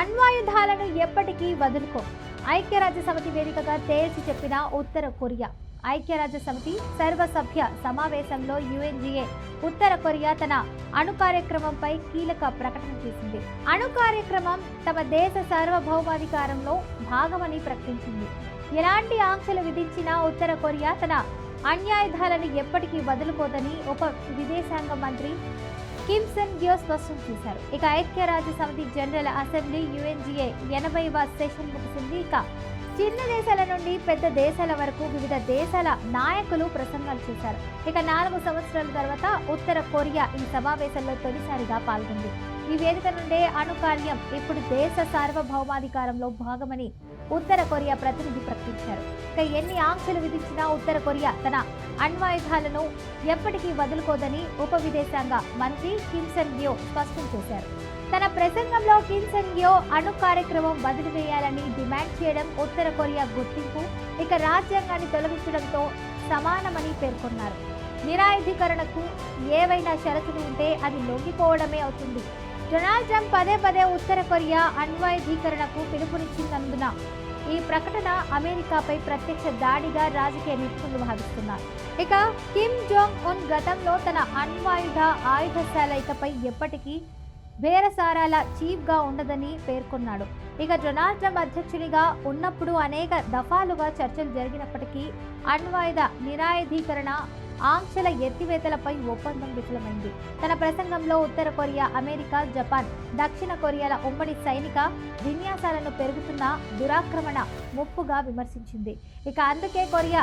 అణ్వాయుధాలను ఎప్పటికీ వదులుకో. ఐక్యరాజ్య సమితి వేదికగా తేల్చి చెప్పిన ఉత్తర కొరియా. ఐక్యరాజ్య సమితి సర్వసభ్య సమావేశంలో యుఎన్జిఏ ఉత్తర కొరియా తన అణు కార్యక్రమంపై కీలక ప్రకటన చేసింది. అణు కార్యక్రమం తమ దేశ సార్వభౌమాధికారంలో భాగమని ప్రకటించింది. ఎలాంటి ఆంక్షలు విధించినా ఉత్తర కొరియా తన అణ్యాయుధాలను ఎప్పటికీ వదులుకోదని ఒక విదేశాంగ మంత్రి కిమ్సన్ గ్యో స్పష్టం చేశారు ఇక ఐక్యరాజ్య సమితి జనరల్ అసెంబ్లీ యుఎన్జిఏ ఎనభైవ సెషన్ ముగిసింది. ఇక చిన్న దేశాల నుండి పెద్ద దేశాల వరకు వివిధ దేశాల నాయకులు ప్రసంగాలు చేశారు. ఇక నాలుగు సంవత్సరాల తర్వాత ఉత్తర కొరియా ఈ సమావేశంలో తొలిసారిగా పాల్గొంది. ఈ వేదిక నుండే అణుకార్యం ఇప్పుడు దేశ సార్వభౌమాధికారంలో భాగమని ఉత్తర కొరియా ప్రతినిధి ప్రకటించారు. ఇక ఎన్ని ఆంక్షలు విధించినా ఉత్తర కొరియా తన అణ్వాయుధాలను ఎప్పటికీ వదులుకోదని ఉప విదేశాంగ మంత్రి కిమ్సన్ వ్యో స్పష్టం చేశారు. తన ప్రసంగంలో కిన్సంగ్యో అణు కార్యక్రమం వదిలివేయాలని డిమాండ్ చేయడం ఉత్తర కొరియా గుర్తింపు ఇక రాజ్యాంగాన్ని తొలగించడంతో సమానమని పేర్కొన్నారు. నిరాయుధీకరణకు ఏవైనా షరతులు ఉంటే అది లొంగిపోవడమే అవుతుంది. డొనాల్డ్ ట్రంప్ పదే పదే ఉత్తర కొరియా అణ్వాయుధీకరణకు పిలుపునిచ్చినందున ఈ ప్రకటన అమెరికాపై ప్రత్యక్ష దాడిగా రాజకీయ నిపుణులు భావిస్తున్నారు. ఇక కిమ్ జోంగ్ ఉన్ గతంలో తన అణ్వాయుధ ఆయుధశాల ఇకపై ఎప్పటికీ బేరసారాల చీఫ్గా ఉండదని పేర్కొన్నాడు. ఇక డొనాల్డ్ ట్రంప్ అధ్యక్షుడిగా ఉన్నప్పుడు అనేక దఫాలుగా చర్చలు జరిగినప్పటికీ అణ్వాయుధ నిరాయుధీకరణ ఆంక్షల ఎత్తివేతలపై ఒప్పందం విఫలమైంది. తన ప్రసంగంలో ఉత్తర కొరియా అమెరికా జపాన్ దక్షిణ కొరియాల ఉమ్మడి సైనిక విన్యాసాలను పెరుగుతున్న దురాక్రమణ ముప్పుగా విమర్శించింది. ఇక అందుకే కొరియా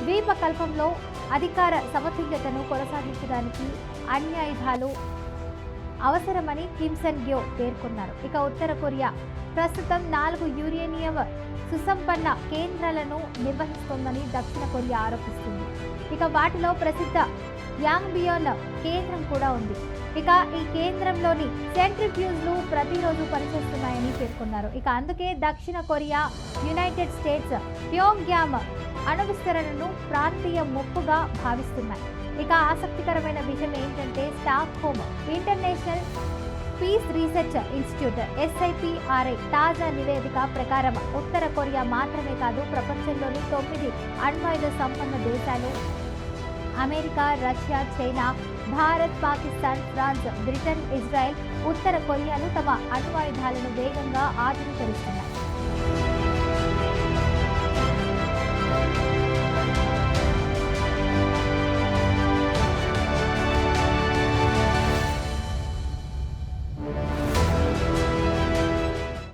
ద్వీపకల్పంలో అధికార సమతుల్యతను కొనసాగించడానికి అన్యాయుధాలు అవసరమని కిమ్సన్ గ్యో పేర్కొన్నారు. ఇక ఉత్తర కొరియా. ప్రస్తుతం నాలుగు యురేనియం సుసంపన్న కేంద్రాలను నిర్వహిస్తోందని దక్షిణ కొరియా ఆరోపిస్తుంది. ఇక వాటిలో ప్రసిద్ధ యాంగ్బియోన్ కేంద్రం కూడా ఉంది. ఇక ఈ కేంద్రంలోని సెంట్రిఫ్యూజ్లు ప్రతిరోజు పనిచేస్తున్నాయని పేర్కొన్నారు. ఇక అందుకే దక్షిణ కొరియా యునైటెడ్ స్టేట్స్ ప్యోంగ్యామ్ అణు విస్తరణను ప్రాంతీయ ముప్పుగా భావిస్తున్నాయి. ఇక ఆసక్తికరమైన విషయం ఏంటంటే Stockholm international peace research institute SIPRI తాజా నివేదిక ప్రకారం ఉత్తర కొరియా మాత్రమే కాదు ప్రపంచంలోని తొమ్మిది అణ్వాయుధ సంపన్న దేశాలు America Russia China Bharat Pakistan France Britain Israel ఉత్తర కొరియాలు తమ అణ్వాయుధాలను వేగంగా ఆధునీకరిస్తున్నాయి.